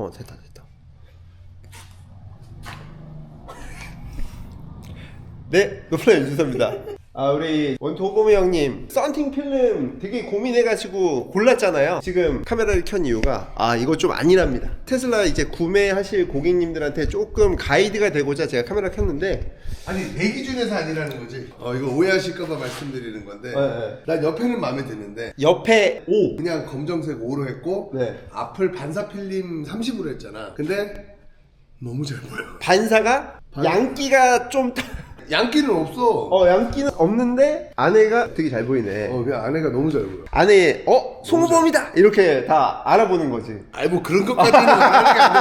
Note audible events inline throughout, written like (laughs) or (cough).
어 됐다 됐다. 네, 노플레 윤수섭입니다. 아 우리 원토고미 형님 썬팅 필름 되게 고민해가지고 골랐잖아요. 지금 카메라를 켠 이유가 아 이거 좀 아니랍니다. 테슬라 이제 구매하실 고객님들한테 조금 가이드가 되고자 제가 카메라 켰는데 아니 내 기준에서 아니라는 거지. 어 이거 오해하실까봐 말씀드리는 건데. 네, 네. 난 옆에는 마음에 드는데 옆에 오 그냥 검정색 5로 했고 네. 앞을 반사 필름 30으로 했잖아. 근데 너무 잘 보여. 반사가 반- 양기가 좀 양기는 없어. 어, 양기는 없는데 안에가 되게 잘 보이네. 어 그냥 안에가 너무 잘 보여. 안에 어 송범이다 이렇게 다 알아보는 거지. 아니 뭐 그런 것까지는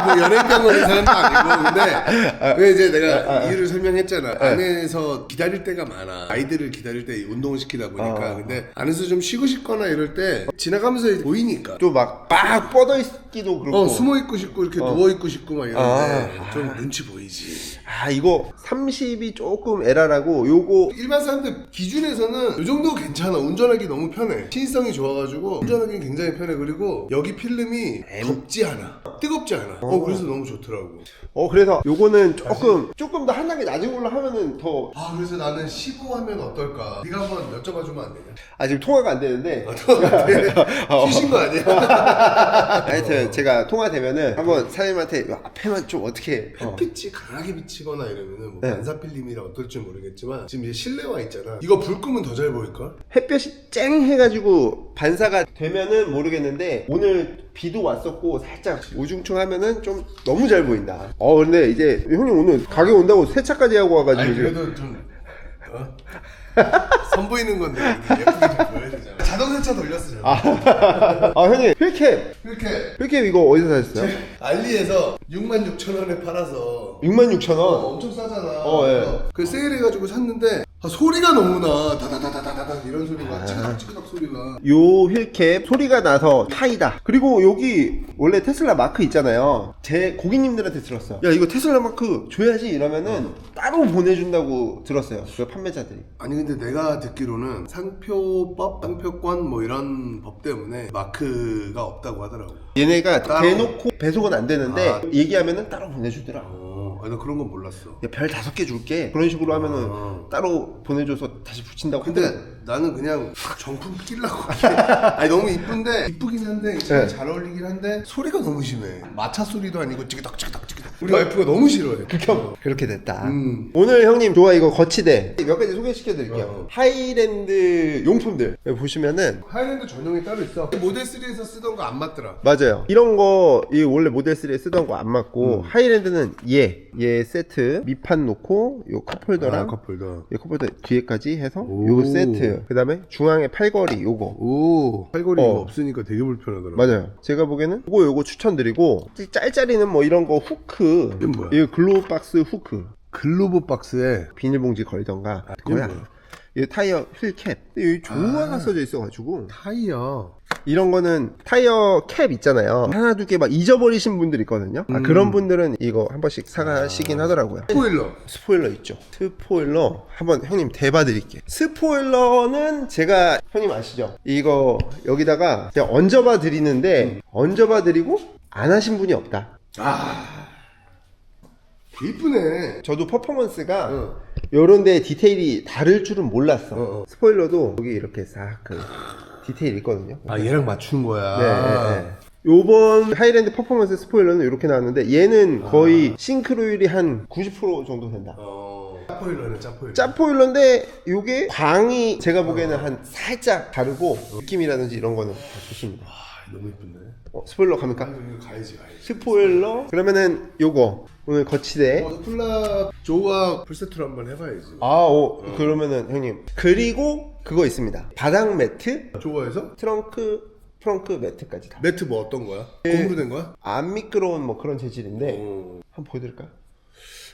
뭐 연예병원 이 사람도 아니고 근데 왜 이제 내가 이유를 설명했잖아 안에서 기다릴 때가 많아 아이들을 기다릴 때 운동을 시키다 보니까 어. 근데 안에서 좀 쉬고 싶거나 이럴 때 지나가면서 보이니까 또막빡 뻗어 있기도 그렇고. 어 숨어 있고 싶고 이렇게 누워 있고 싶고 막 이런데 아. 좀 눈치 보이지 아 이거 30이 조금 에라라고 요거 일반 사람들 기준에서는 이 정도 괜찮아. 운전하기 너무 편해. 신성이 좋아가지고 운전하기 굉장히 편해. 그리고 여기 필름이 덥지 않아. 뜨겁지 않아. 어 그래서 너무 좋더라고. 어 그래서 요거는 조금 조금 더 한 단계 낮은 걸로 하면은 더 아 그래서 나는 15 하면 어떨까? 네가 한번 여쭤봐 주면 안 되냐? 아 지금 통화가 안 되는데. (laughs) 어. 쉬신 거 아니야? (laughs) 하여튼 제가 통화되면은 한번 사장님한테 요 앞에만 좀 어떻게 어. 햇빛이 강하게 비치거나 이러면은 뭐 네. 반사 필름이라 어떨 지 모르겠지만 지금 이제 실내와 있잖아 이거 불 끄면 더 잘 보일걸? 햇볕이 쨍 해가지고 반사가 되면은 모르겠는데 오늘 비도 왔었고 살짝 우중충 하면은 좀 너무 잘 보인다. 어 근데 이제 형님 오늘 가게 온다고 세차까지 하고 와가지고 아니 지금 그래도 좀 어? (laughs) 선보이는 건데 예쁘게 좀 보여야 되잖아 자동 세차 돌렸어 저 (laughs) 아 형님 휠캡 이렇게 휠캡 이거 어디서 사셨어요? 알리에서 6만 6천 원에 팔아서 66,000원. 어, 엄청 싸잖아. 어, 예. 그 세일해가지고 샀는데 아, 소리가 너무 나. 다다다다다다 이런 소리가 찌그덕찌그덕 소리가. 요 휠캡 소리가 나서 타이다. 그리고 여기 원래 테슬라 마크 있잖아요. 제 고객님들한테 들었어요. 야 이거 테슬라 마크 줘야지 이러면은 따로 보내준다고 들었어요. 그 판매자들이. 아니 근데 내가 듣기로는 상표법, 상표권 뭐 이런 법 때문에 마크가 없다고 하더라고. 얘네가 따로. 대놓고 배송은 안 되는데 아. 얘기하면은 따로 보내주더라. 어, 아, 나 그런 건 몰랐어. 야, 별 다섯 개 줄게. 그런 식으로 하면은 아. 따로 보내줘서 다시 붙인다고. 근데 하더라고. 나는 그냥 정품 끼려고. 아니 너무 이쁜데 이쁘긴 한데 네. 잘 어울리긴 한데 소리가 너무 심해. 마차 소리도 아니고 찌그덕 찌그덕 찌그덕. 우리 와이프가 너무 싫어해. 극혐. 그렇게 됐다. 음. 오늘 형님 좋아 이거 거치대 몇 가지 소개시켜 드릴게요. 어. 하이랜드 용품들 여기 보시면은 하이랜드 전용이 따로 있어. 모델 3에서 쓰던 거 안 맞더라. 맞아요. 이런 거, 이 원래 모델 3에 쓰던 거안 음. 맞고, 하이랜드는 얘, 얘 세트, 밑판 놓고, 요 컵홀더랑, 아, 컵홀더. 이 컵홀더 뒤에까지 해서, 오. 요거 세트. 그 다음에 중앙에 팔걸이, 요거. 오 팔걸이가 어. 없으니까 되게 불편하더라. 맞아요. 제가 보기에는 요거, 요거 추천드리고, 짤짤이는 뭐 이런 거 후크. 이게 뭐야? 이 글로우 박스 후크. 글로브 박스에 비닐봉지 걸던가. 이게 그거야. 뭐야? 이 타이어 휠캡. 여기 조화가 써져 있어가지고. 타이어. 이런 거는 타이어 캡 있잖아요. 하나 두 개 막 잊어버리신 분들 있거든요. 아, 그런 분들은 이거 한 번씩 사가시긴 하더라고요. 스포일러. 스포일러 있죠. 스포일러 한번 형님 대봐 드릴게요. 스포일러는 제가 형님 아시죠? 이거 여기다가 그냥 얹어봐 드리는데 얹어봐 드리고 안 하신 분이 없다. 아. 이쁘네. 저도 퍼포먼스가 어. 요런 데 디테일이 다를 줄은 몰랐어. 어, 어. 스포일러도 여기 이렇게 싹 그 디테일 있거든요. 아 얘랑 맞춘 거야. 네, 네, 네. 요번 하이랜드 퍼포먼스 스포일러는 이렇게 나왔는데 얘는 거의 싱크로율이 한 90% 정도 된다. 어. 짜포일러는 짜포일러. 짭포일러인데 요게 광이 제가 보기에는 한 살짝 다르고 느낌이라든지 이런 거는 다 좋습니다. 아 너무 이쁜데. 어, 스포일러 갑니까? 아 이거 가야지 가야지. 스포일러 그러면은 요거 오늘 거치대 어, 플라 조가 풀세트로 한번 해봐야지. 아, 오, 그러면은 형님 그리고 그거 있습니다. 바닥 매트, 조가에서 트렁크, 트렁크 매트까지 다. 매트 뭐 어떤 거야? 고무로 된 거야? 안 미끄러운 뭐 그런 재질인데 어. 한번 보여드릴까요?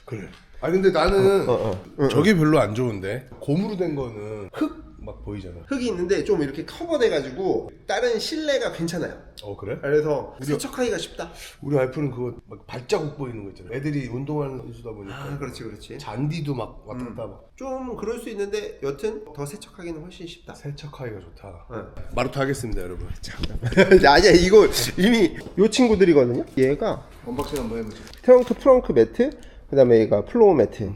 그래. 아 근데 나는 어, 어. 저게 별로 안 좋은데 고무로 된 거는 흙 막 보이잖아. 흙이 있는데 좀 이렇게 커버돼가지고 다른 실내가 괜찮아요. 어 그래? 그래서 세척하기가 쉽다. 우리 와이프는 그거 막 발자국 보이는 거 있잖아. 애들이 운동하는 선수다 보니까 아 그렇지 그렇지. 잔디도 막 왔다 갔다 막 좀 그럴 수 있는데 여튼 더 세척하기는 훨씬 쉽다. 세척하기가 좋다. 네. 마루타 하겠습니다, 여러분. (laughs) 아니야 이거 이미 요 친구들이거든요. 얘가 언박싱 한번 해보자. 트렁크 프렁크 매트, 그다음에 얘가 플로우 매트.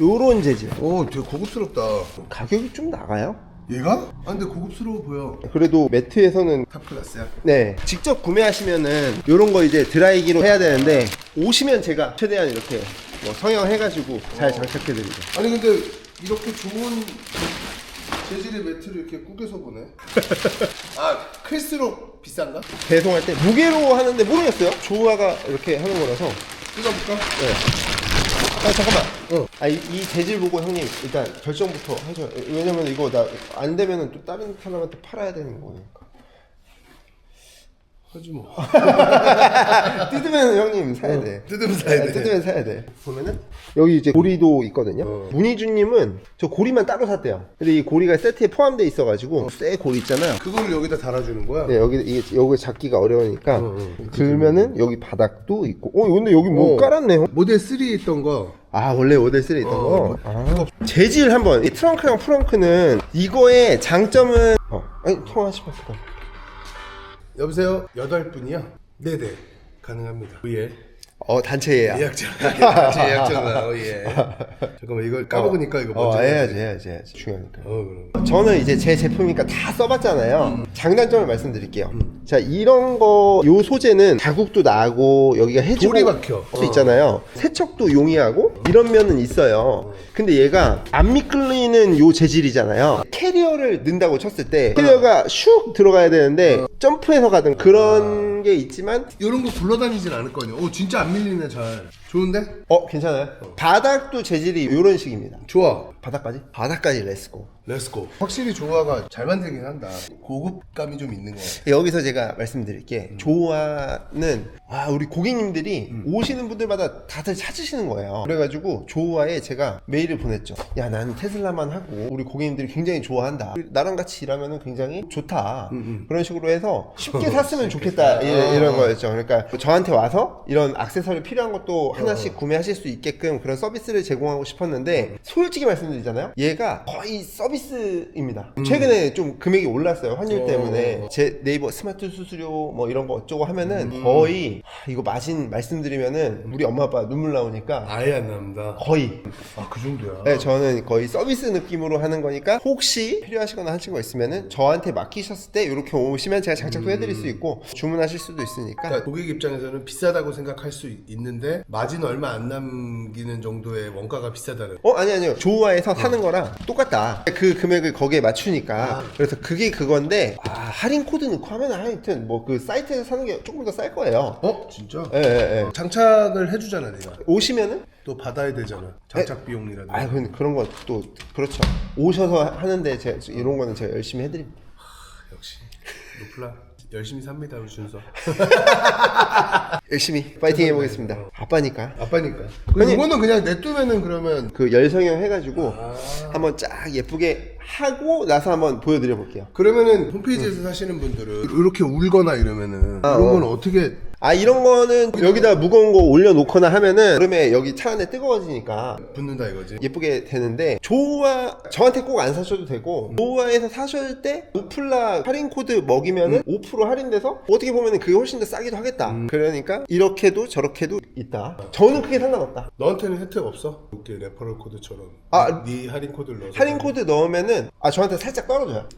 요런 재질. 오, 되게 고급스럽다. 가격이 좀 나가요. 얘가? 아 근데 고급스러워 보여. 그래도 매트에서는 탑 클래스야. 네 직접 구매하시면은 요런 거 이제 드라이기로 해야 되는데 오시면 제가 최대한 이렇게 뭐 성형해가지고 잘 장착해드리죠. 아니 근데 이렇게 좋은 재질의 매트를 이렇게 꾸겨서 보네. (laughs) 아 클수록 비싼가? 배송할 때 무게로 하는데 모르겠어요. 조화가 이렇게 하는 거라서. 뜯어볼까? 아 잠깐만. 아이 재질 보고 형님 일단 결정부터 하죠. 왜냐면 이거 나 안 되면은 또 다른 사람한테 팔아야 되는 거니까. 하지 뭐. (laughs) 뜯으면 형님 사야 돼. 뜯으면 사야 네, 돼. 뜯으면 사야 돼. 보면은 여기 이제 고리도 있거든요. 어. 문희준님은 저 고리만 따로 샀대요. 근데 이 고리가 세트에 포함돼 있어가지고 쇠 고리 있잖아요. 그거를 여기다 달아주는 거야? 네, 여기 이게 여기 잡기가 어려우니까 어, 어. 들면은 여기 바닥도 있고. 어 근데 여기 뭐 어. 깔았네요. 모델 3에 있던 거. 아 원래 모델 3에 있던 어, 거. 아. 재질 한번. 이 트렁크랑 프렁크는 이거의 장점은 어 아니 통화하시면 그다 여보세요? 여덟 분이요? 네네. 가능합니다. 예. 어 (laughs) 단체 예약. 예약자. 단체 예약자가. 어, 예. 잠깐만 이걸 까먹으니까 이거 어 먼저. 해야지 해야지 해야지 중요하니까. 어 그럼. 저는 이제 제 제품이니까 다 써봤잖아요. 장단점을 말씀드릴게요. 자, 이런 거, 요 소재는 자국도 나고, 여기가 해주고. 돌이 박혀. 수 있잖아요. 세척도 용이하고, 이런 면은 있어요. 근데 얘가 안 미끌리는 요 재질이잖아요. 캐리어를 넣는다고 쳤을 때, 캐리어가 슉 들어가야 되는데, 점프해서 가든 그런 게 있지만, 이런 거 굴러다니진 않을 거 아니야. 오 진짜 안 밀리네 잘. 좋은데? 어, 괜찮아요. 바닥도 재질이 요런 식입니다. 좋아. 바닥까지? 바닥까지 렛츠고. 렛츠고. 확실히 조화가 잘 만들긴 한다. 고급감이 좀 있는 거 같아. 여기서 제가 말씀드릴 게 조화는 아 우리 고객님들이 오시는 분들마다 다들 찾으시는 거예요 그래가지고 조화에 제가 메일을 보냈죠 야 나는 테슬라만 하고 우리 고객님들이 굉장히 좋아한다 나랑 같이 일하면 굉장히 좋다 그런 식으로 해서 쉽게 (laughs) 샀으면 좋겠다 이- 이런 거였죠 그러니까 저한테 와서 이런 액세서리 필요한 것도 하나씩 구매하실 수 있게끔 그런 서비스를 제공하고 싶었는데 솔직히 말씀드리잖아요. 얘가 거의 서비스입니다. 최근에 좀 금액이 올랐어요 환율 어. 때문에. 제 네이버 스마트 수수료 뭐 이런 거 어쩌고 하면은 거의 하, 이거 마진 말씀드리면은 우리 엄마 아빠 눈물 나오니까 아예 안 납니다. 거의. 아 그 정도야. 네, 저는 거의 서비스 느낌으로 하는 거니까 혹시 필요하시거나 하신 거 있으면은 저한테 맡기셨을 때 이렇게 오시면 제가 장착도 해드릴 수 있고 주문하실 수도 있으니까. 그러니까 고객 입장에서는 비싸다고 생각할 수 있는데 마진 얼마 안 남기는 정도의 원가가 비싸다는. 어 아니 아니요 조화에서 사는 거랑 똑같다 그 금액을 거기에 맞추니까 그래서 그게 그건데 아 할인 코드 넣고 하면 하여튼 뭐 그 사이트에서 사는 게 조금 더 쌀 거예요 어 진짜? 예, 예, 예. 장착을 해주잖아 내가. 오시면은 또 받아야 되잖아. 장착 비용이라든지. 아 근데 그런 건 또 그렇죠 오셔서 하는데 제가 이런 거는 제가 열심히 해드립니다 역시 노플라 열심히 삽니다 우리 준서. (laughs) 열심히 파이팅 해보겠습니다 아빠니까 아빠니까. 그 이거는 그냥 냅두면은 그러면 그 열성형 해가지고 아. 한번 쫙 예쁘게 하고 나서 한번 보여드려 볼게요 그러면은 홈페이지에서 사시는 분들은 이렇게 울거나 이러면은 아, 이런 어. 건 어떻게 아 이런 거는 여기다 무거운 거 올려놓거나 하면은 그러면 여기 차 안에 뜨거워지니까 붙는다 이거지? 예쁘게 되는데 조화 저한테 꼭 안 사셔도 되고 조화에서 사실 때 오플라 할인 코드 먹이면은 5% 할인돼서 어떻게 보면은 그게 훨씬 더 싸기도 하겠다. 그러니까 이렇게도 저렇게도 있다. 저는 크게 상관없다. 너한테는 혜택 없어? 이렇게 레퍼럴 코드처럼. 아, 네 할인 코드를 넣어서. 할인 코드 넣으면은 아 저한테 살짝 떨어져요.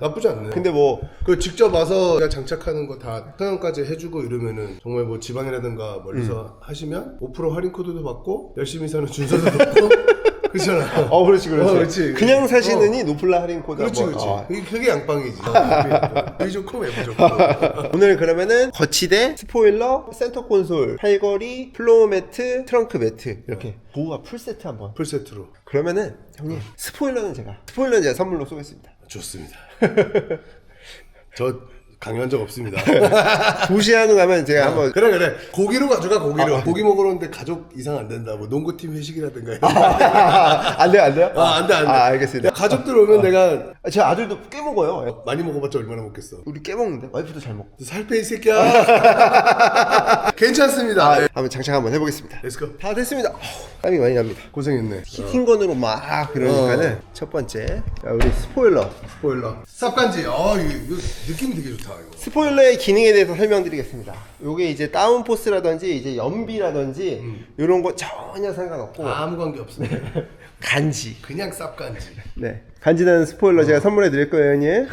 나쁘지 않네. 근데 뭐그 직접 와서 내가 장착하는 거 다 사용까지 해주고 이러면은 정말 뭐 지방이라든가 멀리서 하시면 5% 할인 코드도 받고 열심히 사는 준서도 받고 (laughs) 그렇잖아. 어 그렇지 그렇지, 어, 그렇지. 그냥 사시느니 노플라 할인 코드 그렇지 한번, 그렇지. 어. 그게, 그게 양빵이지. 여기 좋고 맵이 좋고 오늘 그러면은 거치대, 스포일러, 센터 콘솔, 팔걸이, 플로우 매트, 트렁크 매트 이렇게 보호가 풀 세트 한번. 풀세트로. 그러면은 형님 스포일러는 제가. 스포일러는 제가 선물로 쏘겠습니다. 좋습니다. (laughs) 저 강요한 적 없습니다. (laughs) 도시 한우 가면 제가 한번 그래 그래 고기로 가져가 고기로 고기 먹으러 오는데 가족 이상 안 된다 뭐 농구팀 회식이라든가 이런 거. (laughs) 안 돼요 안 돼요? 아, 안 돼, 안 돼. 아 알겠습니다 가족들 오면 내가 아, 제 아들도 꽤 먹어요 많이 먹어봤자 얼마나 먹겠어. 우리 꽤 먹는데 와이프도 잘 먹고 살 빼 이 새끼야. (laughs) 괜찮습니다. 아, 네. 한번 장착 한번 해보겠습니다 렛츠고. 다 됐습니다 땀이 많이 납니다 고생했네. 히팅건으로 막 그러니까는 첫 번째 자, 우리 스포일러 스포일러. 쌉간지. 아 이거, 이거 느낌이 되게 좋다. 스포일러의 기능에 대해서 설명드리겠습니다. 요게 이제 다운포스라든지 이제 연비라든지 이런 거 전혀 상관없고. 아무 관계 없습니다. (laughs) 간지. 그냥 쌉 간지. 네. 간지나는 스포일러 제가 선물해 드릴 거예요 형님.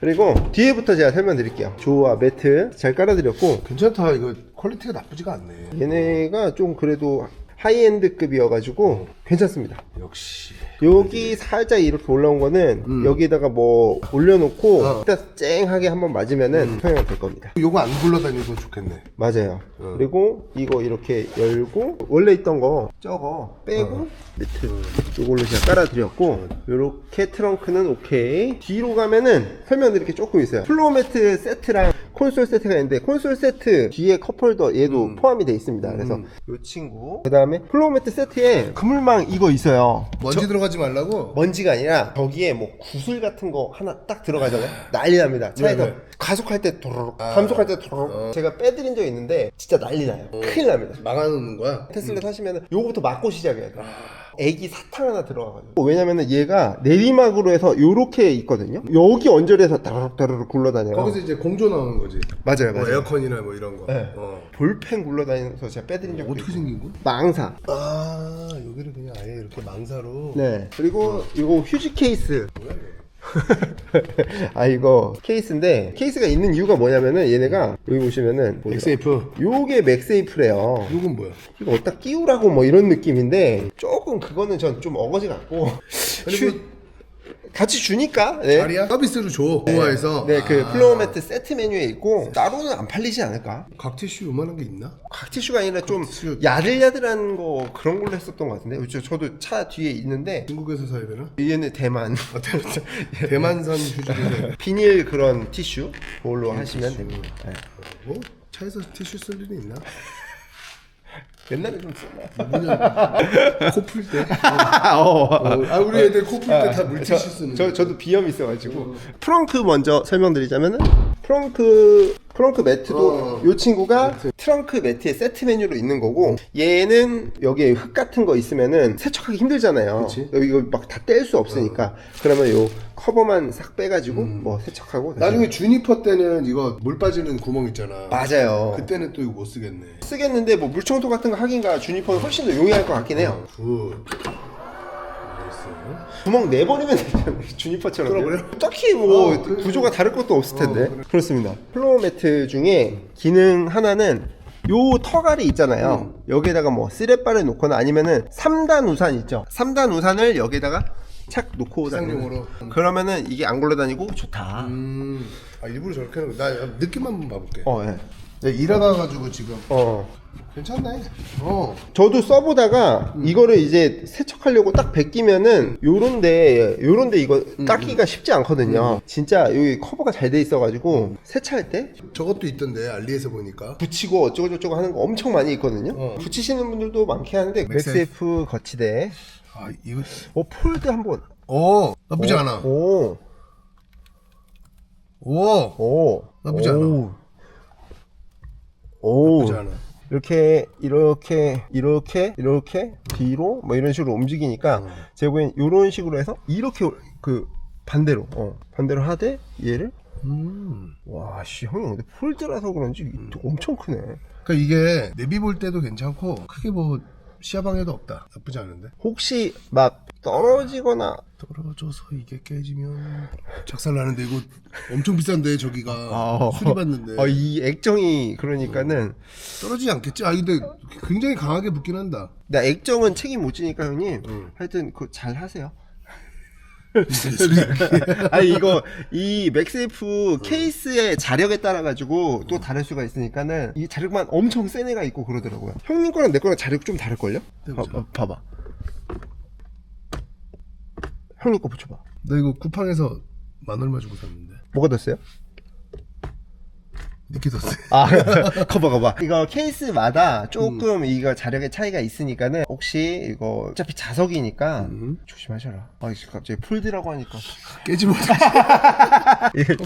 그리고 뒤에부터 제가 설명드릴게요. 조와 매트 잘 깔아드렸고. 괜찮다. 이거 퀄리티가 나쁘지가 않네. 얘네가 좀 그래도 하이엔드급이어가지고 괜찮습니다. 역시. 여기 살짝 이렇게 올라온 거는 여기다가 뭐 올려놓고 어. 일단 쨍하게 한번 맞으면은 성형 될 겁니다. 요거 안 굴러다니고 좋겠네. 맞아요. 그리고 이거 이렇게 열고 원래 있던 거 저거 빼고 매트 요걸로 제가 깔아드렸고 요렇게 트렁크는 오케이. 뒤로 가면은 설명드릴 게 조금 있어요. 플로어 매트 세트랑 콘솔 세트가 있는데 콘솔 세트 뒤에 컵홀더 얘도 포함이 돼 있습니다. 그래서 요 친구. 그 다음에 플로어 매트 세트에 그물망 이거 있어요. 먼지 들어가지 말라고. 먼지가 아니라 거기에 뭐 구슬 같은 거 하나 딱 들어가잖아요. (laughs) 난리 납니다. 차에서 네, 네. 가속할 때 도로록 감속할 때 도로록 제가 빼드린 적 있는데 진짜 난리 나요. 큰일 납니다. 막아놓는 거야. 테슬라 사시면 은 요거부터 막고 시작해야 돼요 애기 사탕 하나 들어가가지고 왜냐면은 얘가 내리막으로 해서 요렇게 있거든요 여기 언저리에서 다르륵 다르륵 굴러다녀요 거기서 이제 공조 나오는 거지. 맞아요 뭐 맞아요 에어컨이나 뭐 이런 거. 네. 어. 볼펜 굴러다니면서 제가 빼드린 적도 어떻게 있고 생긴 거? 망사 아 여기를 그냥 아예 이렇게 망사로. 네. 그리고 이거 휴지 케이스. 뭐야 이거? (laughs) 아 이거 케이스인데 케이스가 있는 이유가 뭐냐면은 얘네가 여기 보시면은 엑세이프. 요게 맥세이프래요. 이건 뭐야? 이거 어디다 끼우라고 뭐 이런 느낌인데 조금 그거는 전 좀 어거지 같고 (laughs) 휴- 같이 주니까 네. 자리야? 서비스로 줘. 좋아해서. 네, 그 아. 플로어 매트 세트 메뉴에 있고 따로는 안 팔리지 않을까? 각티슈 요만한 게 있나? 각티슈가 아니라 좀 각티슈. 야들야들한 거 그런 걸로 했었던 것 같은데 저, 저도 차 뒤에 있는데 중국에서 사야 되나? 얘는 대만 (laughs) 대만산 휴지를 비닐 그런 티슈 그걸로 하시면 됩니다. 네. 뭐? 차에서 티슈 쓸 일이 있나? 옛날에 좀 썼나? 뭐냐 코풀 때? (laughs) 어. 아 우리 애들 코풀 때 다 물티슈 쓰는 저, 저도 비염 있어가지고 프렁크 먼저 설명드리자면은 프렁크 프렁크 매트도 어. 이 친구가 트렁크 매트의 세트 메뉴로 있는 거고 얘는 여기에 흙 같은 거 있으면은 세척하기 힘들잖아요. 그치. 여기 이거 막 다 뗄 수 없으니까 그러면 요 커버만 싹 빼가지고 뭐 세척하고 나중에 주니퍼 때는 이거 물 빠지는 구멍 있잖아 맞아요. 그때는 또 이거 못 쓰겠네 쓰겠는데 뭐 물청소 같은 거 하긴가 주니퍼는 훨씬 더 용이할 것 같긴 해요. 굿 알겠어요 구멍 내버리면 되잖아요. (laughs) 주니퍼처럼. 뚫어버려? 딱히 뭐 어, 그래. 구조가 다를 것도 없을 텐데. 어, 그래. 그렇습니다. 플로어 매트 중에 기능 하나는 요 터갈이 있잖아요. 음. 여기에다가 뭐 쓰레빠를 놓거나 아니면은 3단 우산 있죠. 3단 우산을 여기다가 착 놓고 다니는. 기상용으로. 그러면은 이게 안 굴러다니고 좋다. 음, 아 일부러 저렇게 하는 거 나 느낌만 한번 봐볼게 어, 예. 내가 일하다 가지고 지금 어. 괜찮네 어 저도 써보다가 이거를 이제 세척하려고 딱 벗기면은 요런데 요런데 이거 닦기가 쉽지 않거든요. 진짜 여기 커버가 잘 돼 있어가지고 세차할 때 저것도 있던데 알리에서 보니까 붙이고 어쩌고 저쩌고 하는 거 엄청 많이 있거든요. 어. 붙이시는 분들도 많게 하는데. 맥세이프 거치대. 아 이거 어 폴드 한번. 어 나쁘지 않아 오. 오 오. 나쁘지 않아. 오. 오. 나쁘지 않아 이렇게 이렇게 이렇게 이렇게 뒤로 뭐 이런 식으로 움직이니까 어. 제가 보기엔 이런 식으로 해서 이렇게 그 반대로 어 반대로 하되 얘를 음 와씨 형님 근데 폴드라서 그런지 엄청 크네 그러니까 이게 내비 볼 때도 괜찮고 크게 뭐 시야방해도 없다 나쁘지 않은데 혹시 막 떨어지거나 떨어져서 이게 깨지면 작살나는데 이거 엄청 비싼데 저기가 아. 수리받는데 어, 이 액정이 그러니까는 떨어지지 않겠지? 아 근데 굉장히 강하게 붙긴 한다 나 액정은 책임 못 지니까 형님 응. 하여튼 그잘 하세요 (laughs) 아니 이거 이 맥세이프 케이스의 자력에 따라 가지고 또 다를 수가 있으니까는 이 자력만 엄청 센 애가 있고 그러더라고요. 형님 거랑 내 거랑 자력 좀 다를 걸요? 해보자. 봐봐. 형님 거 붙여봐. 나 이거 쿠팡에서 만 얼마 주고 샀는데 뭐가 더 세요? 니키더스. (laughs) 아 커버 커버 이거 케이스마다 조금 이거 자력의 차이가 있으니까는 혹시 이거 어차피 자석이니까 조심하셔라 아 이거 갑자기 폴드라고 하니까 깨지 못해.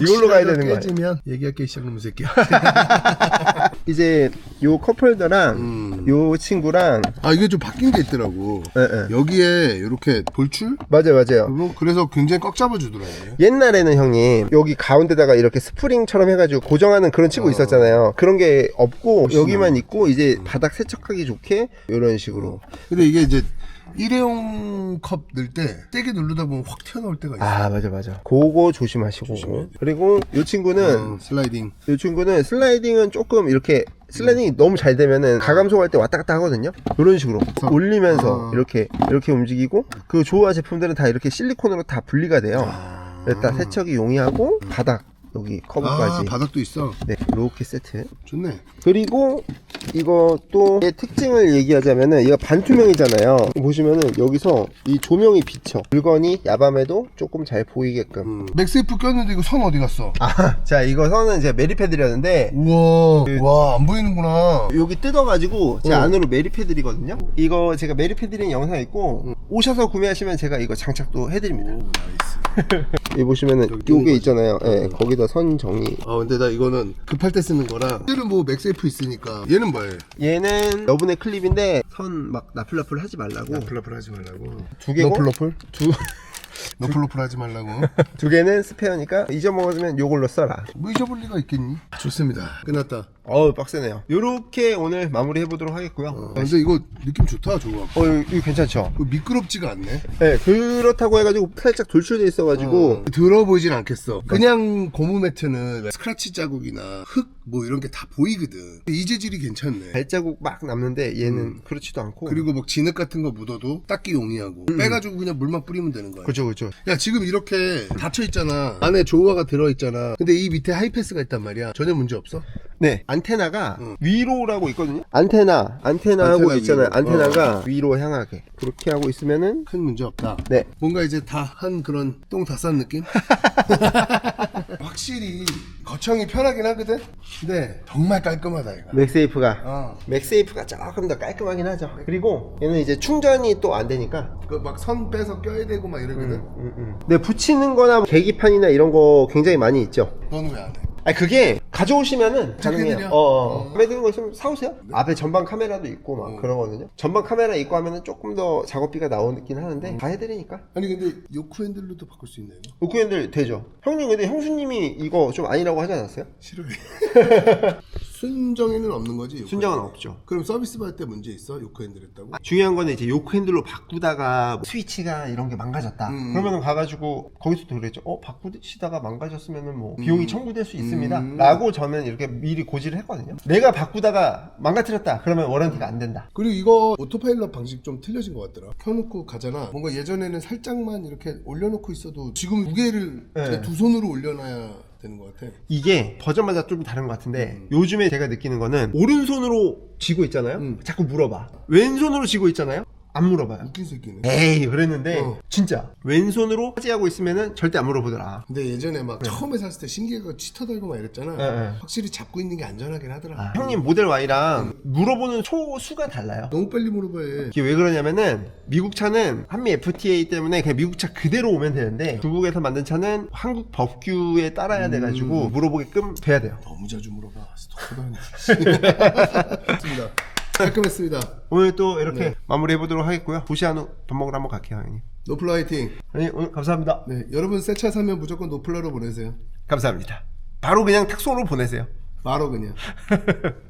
이걸로 가야 되는 거야 깨지면 얘기할게 시작놈 새끼야. (laughs) 이제 요 컵홀더랑 음. 요 친구랑 아 이게 좀 바뀐 게 있더라고. 예, 예. 여기에 이렇게 돌출? 맞아요 맞아요. 그거? 그래서 굉장히 꽉 잡아주더라고요. 옛날에는 형님 여기 가운데다가 이렇게 스프링처럼 해가지고 고정하는 그런 치고 있었잖아요. 그런 게 없고 여기만 있고 이제 바닥 세척하기 좋게? 이런 식으로. 근데 이게 이제 일회용 컵 넣을 때 세게 누르다 보면 확 튀어나올 때가 있어. 아 맞아 맞아. 그거 조심하시고. 그리고 이 친구는 어, 슬라이딩. 이 친구는 슬라이딩은 조금 이렇게 슬라이딩이 너무 잘 되면은 가감속할 때 왔다 갔다 하거든요. 이런 식으로 올리면서 아. 이렇게 이렇게 움직이고 그 조화 제품들은 다 이렇게 실리콘으로 다 분리가 돼요. 아, 일단 세척이 용이하고 바닥 여기 아 커브까지 바닥도 있어. 네 이렇게 세트 좋네. 그리고 이거 또 특징을 얘기하자면은 얘가 반투명이잖아요 보시면은 여기서 이 조명이 비쳐 물건이 야밤에도 조금 잘 보이게끔 음. 맥세이프 꼈는데 이거 선 어디 갔어? (laughs) 아 자 이거 선은 제가 매립해드렸는데 우와. 그- 와 안 보이는구나. 여기 뜯어가지고 제 응. 안으로 매립해드리거든요 이거 제가 매립해드린 영상 있고 오셔서 구매하시면 제가 이거 장착도 해드립니다 나이스. (laughs) 여기 보시면은 여기 요게. 있잖아요 예, 거기다 선 정리 아 근데 나 이거는 급할 때 쓰는 거라. 얘는 뭐 맥세이프 있으니까. 얘는 뭐예요? 얘는 여분의 클립인데 선 막 나풀나풀 하지 말라고 너플너플 하지 말라고. 두 개고 너플너플? 두, 너플너플 하지 말라고. (laughs) 두 개는 스페어니까 잊어먹으면 요걸로 써라 뭐 잊어볼 리가 있겠니? 좋습니다. 끝났다. 어우 빡세네요 요렇게 오늘 마무리 해보도록 하겠고요 어, 근데 이거 느낌 좋다, 좋아. 어 이거, 이거 괜찮죠? 이거 미끄럽지가 않네. 네 그렇다고 해가지고 살짝 돌출돼 있어가지고 어, 더러워 보이진 않겠어. 그냥 고무 매트는 스크래치 자국이나 흙 뭐 이런 게 다 보이거든. 이 재질이 괜찮네. 발자국 막 남는데 얘는 그렇지도 않고 그리고 막 진흙 같은 거 묻어도 닦기 용이하고 빼가지고 그냥 물만 뿌리면 되는 거야. 그죠 그죠 야 지금 이렇게 닫혀 있잖아. 안에 조화가 들어 있잖아. 근데 이 밑에 하이패스가 있단 말이야. 전혀 문제 없어. 네 안테나가 응. 위로라고 있거든요 안테나 안테나 하고 안테나 있잖아요 위로. 안테나가 위로 향하게 그렇게 하고 있으면은 큰 문제 없다. 네 뭔가 이제 다 한 그런 똥 다 싼 느낌? (laughs) 확실히 거청이 편하긴 하거든. 근데 정말 깔끔하다 이거. 맥세이프가 어. 맥세이프가 조금 더 깔끔하긴 하죠 그리고 얘는 이제 충전이 또 안 되니까 그 막 선 빼서 껴야 되고 막 이러거든. 네 붙이는 거나 계기판이나 이런 거 굉장히 많이 있죠 너는 왜안 해? 아니 그게 가져오시면은? 가능해요. 어, 어. 어. 마음에 드는 거 있으면 사오세요. 앞에 전방 카메라도 있고 막 어. 그러거든요. 전방 카메라 있고 하면은 조금 더 작업비가 나오긴 하는데 다 해드리니까. 아니 근데 요크 핸들로도 바꿀 수 있나요? 이거? 오크핸들 되죠. 형님 근데 형수님이 이거 좀 아니라고 하지 않았어요? 싫어해. (laughs) 순정에는 없는 거지? 요크 순정은 핸들? 없죠. 그럼 서비스 받을 때 문제 있어? 요크 핸들 했다고? 중요한 거는 이제 요크 핸들로 바꾸다가 스위치가 이런 게 망가졌다. 음. 그러면은 가가지고 거기서도 그랬죠. 어 바꾸시다가 망가졌으면은 뭐 비용이 청구될 수 있 습니다. 음. 라고 저는 이렇게 미리 고지를 했거든요. 내가 바꾸다가 망가뜨렸다. 그러면 워런티가 안 된다. 그리고 이거 오토파일럿 방식 좀 틀려진 것 같더라. 켜놓고 가잖아. 뭔가 예전에는 살짝만 이렇게 올려놓고 있어도 지금 무게를 네. 그냥 두 손으로 올려놔야 되는 것 같아. 이게 버전마다 좀 다른 것 같은데 요즘에 제가 느끼는 거는 오른손으로 쥐고 있잖아요. 음. 자꾸 물어봐. 왼손으로 쥐고 있잖아요. 안 물어봐요. 웃긴 새끼네. 에이 그랬는데 어. 진짜 왼손으로 차지하고 있으면은 절대 안 물어보더라. 근데 예전에 막 처음에 샀을 때 신기해가 치터 달고 막 이랬잖아. 네, 네. 확실히 잡고 있는 게 안전하긴 하더라. 아, 형님 모델 Y랑 물어보는 초수가 달라요. 너무 빨리 물어봐야 이게 왜 그러냐면은 미국 차는 한미 FTA 때문에 그냥 미국 차 그대로 오면 되는데 중국에서 만든 차는 한국 법규에 따라야 돼가지고 물어보게끔 돼야 돼요. 너무 자주 물어봐. 스토커다. (laughs) (laughs) 좋습니다. 깔끔했습니다. 오늘 또 이렇게 마무리해 보도록 하겠고요. 부시한 후 밥 먹으러 한번 갈게요, 형님. 노플러 화이팅. 형님 오늘 감사합니다. 네, 여러분 새 차 사면 무조건 노플러로 보내세요. 감사합니다. 바로 그냥 탁송으로 보내세요. 바로 그냥. (laughs)